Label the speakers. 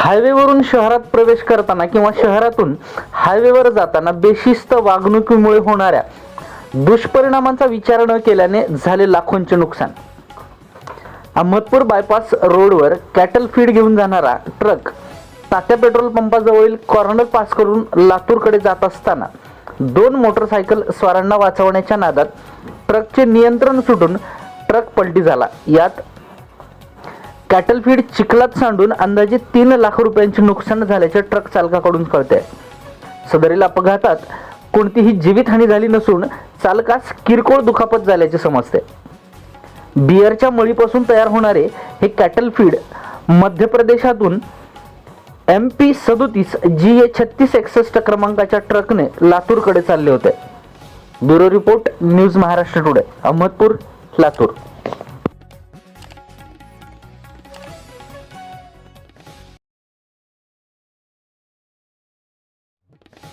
Speaker 1: हायवेवरून शहरात प्रवेश करताना किंवा शहरातून हायवेवर जाताना बेशिस्त वागणुकीमुळे होणाऱ्या दुष्परिणामांचा विचार न केल्याने झाले लाखोंचे नुकसान. अहमदपूर बायपास रोडवर कॅटल फीड घेऊन जाणारा ट्रक तात्या पेट्रोल पंपाजवळील कॉर्नर पास करून लातूरकडे जात असताना दोन मोटरसायकल स्वारांना वाचवण्याच्या नादात ट्रकचे नियंत्रण सुटून ट्रक पलटी झाला. यात कॅटल फीड चिखलात सांडून अंदाजे तीन लाख रुपयांचे नुकसान झाल्याचे ट्रक चालकाकडून कळते सदरील अपघातात कोणतीही जीवितहानी झाली नसून चालकास किरकोळ दुखापत झाल्याचे समजते बियरच्या मळीपासून तयार होणारे हे कॅटल फीड मध्य प्रदेशातून एम पी सदोतीस जी ए छत्तीस एकसष्ट क्रमांकाच्या ट्रकने लातूरकडे चालले होते. Bureau report news Maharashtra today Ahmadpur Latur. Bye.